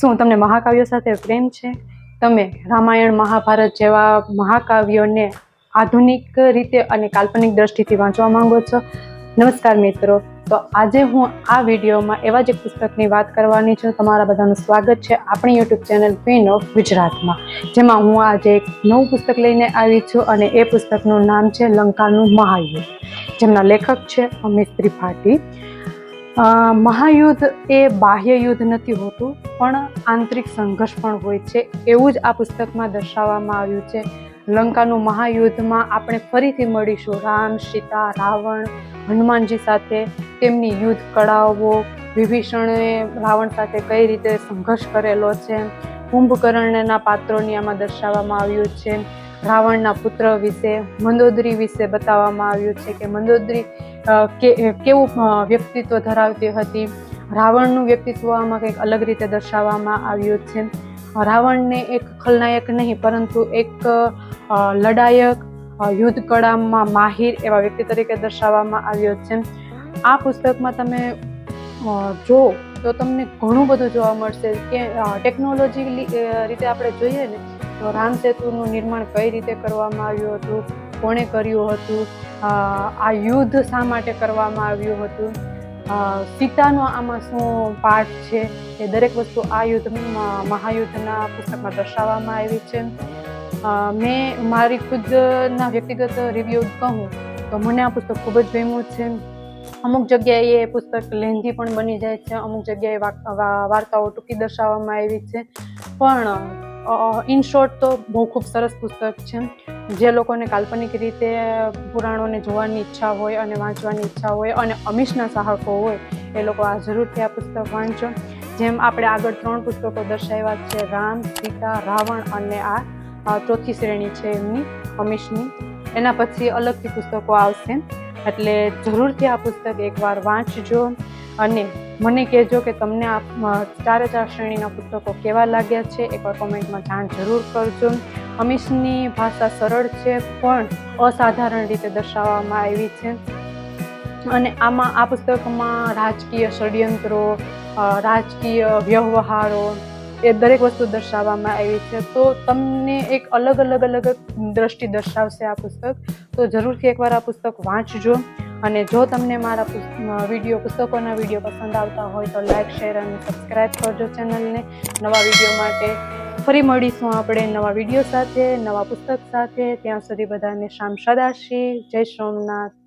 શું તમને મહાકાવ્યો સાથે પ્રેમ છે? તમે રામાયણ, મહાભારત જેવા મહાકાવ્યોને આધુનિક રીતે અને કાલ્પનિક દ્રષ્ટિથી વાંચવા માંગો છો? નમસ્કાર મિત્રો. તો આજે હું આ વિડીયોમાં એવા જ એક પુસ્તકની વાત કરવાની છું. તમારા બધાનું સ્વાગત છે આપણી યુટ્યુબ ચેનલ ક્વીન ઓફ ગુજરાતમાં, જેમાં હું આજે એક નવું પુસ્તક લઈને આવી છું અને એ પુસ્તકનું નામ છે લંકાનું મહાયુદ્ધ, જેમના લેખક છે અમિત ત્રિપાઠી. મહાયુદ્ધ એ બાહ્ય યુદ્ધ નથી હોતું, પણ આંતરિક સંઘર્ષ પણ હોય છે. એવું જ આ પુસ્તકમાં દર્શાવવામાં આવ્યું છે. લંકાનું મહાયુદ્ધમાં આપણે ફરીથી મળીશું. રામ, સીતા, રાવણ, હનુમાનજી સાથે તેમની યુદ્ધ કળાઓ, વિભીષણે રાવણ સાથે કઈ રીતે સંઘર્ષ કરેલો છે, કુંભકર્ણના પાત્રોની આમાં દર્શાવવામાં આવ્યું છે. રાવણના પુત્ર વિશે, મંદોદરી વિશે બતાવવામાં આવ્યું છે કે મંદોદરી કેવું વ્યક્તિત્વ ધરાવતી હતી. રાવણનું વ્યક્તિત્વ આમાં કંઈક અલગ રીતે દર્શાવવામાં આવ્યું છે. રાવણને એક ખલનાયક નહીં, પરંતુ એક લડાયક યુદ્ધ કળામાં માહિર એવા વ્યક્તિ તરીકે દર્શાવવામાં આવ્યો છે. આ પુસ્તકમાં તમે જો, તો તમને ઘણું બધું જોવા મળશે કે ટેકનોલોજી રીતે આપણે જોઈએ ને તો રામ સેતુનું નિર્માણ કઈ રીતે કરવામાં આવ્યું હતું? કોણે કર્યું હતું? આ યુદ્ધ શા માટે કરવામાં આવ્યું હતું? સીતાનો આમાં શું પાઠ છે? એ દરેક વસ્તુ આ યુદ્ધ મહાયુદ્ધના પુસ્તકમાં દર્શાવવામાં આવી છે. મેં મારી ખુદના વ્યક્તિગત રિવ્યુ કહું તો મને આ પુસ્તક ખૂબ જ ગમ્યું છે. અમુક જગ્યાએ એ પુસ્તક લેન્ધી પણ બની જાય છે. અમુક જગ્યાએ વાર્તાઓ ટૂંકી દર્શાવવામાં આવી છે. પણ ઇન શોર્ટ તો બહુ ખૂબ સરસ પુસ્તક છે. જે લોકોને કાલ્પનિક રીતે પુરાણોને જોવાની ઈચ્છા હોય અને વાંચવાની ઈચ્છા હોય અને અમીશના ચાહકો હોય, એ લોકો આ જરૂરથી આ પુસ્તક વાંચો જેમ આપણે આગળ ત્રણ પુસ્તકો દર્શાવ્યા છે, રામ, સીતા, રાવણ અને આ ચોથી શ્રેણી છે એમની, અમીશની. એના પછી અલગથી પુસ્તકો આવશે. એટલે જરૂરથી આ પુસ્તક એકવાર વાંચજો અને મને કહેજો કે તમને આ ચારે ચાર શ્રેણીના પુસ્તકો કેવા લાગ્યા છે, એકવાર કોમેન્ટમાં જાણ જરૂર કરજો. અમીશની ભાષા સરળ છે, પણ અસાધારણ રીતે દર્શાવવામાં આવી છે. અને આમાં, આ પુસ્તકમાં રાજકીય ષડયંત્રો રાજકીય વ્યવહારો એ દરેક વસ્તુ દર્શાવવામાં આવી છે. તો તમને એક અલગ અલગ અલગ દ્રષ્ટિ દર્શાવશે આ પુસ્તક. તો જરૂરથી એકવાર આ પુસ્તક વાંચજો. અને જો તમને મારા વીડિયો, પુસ્તકોના વીડિયો પસંદ આવતા હોય તો લાઇક શેર અને સબસ્ક્રાઈબ કરજો ચેનલને. નવા વીડિયો માટે ફરી મળીશું આપણે નવા વીડિયો સાથે, નવા પુસ્તક સાથે. ત્યાં સુધી બધાને શામ સદાશી. જય સોમનાથ.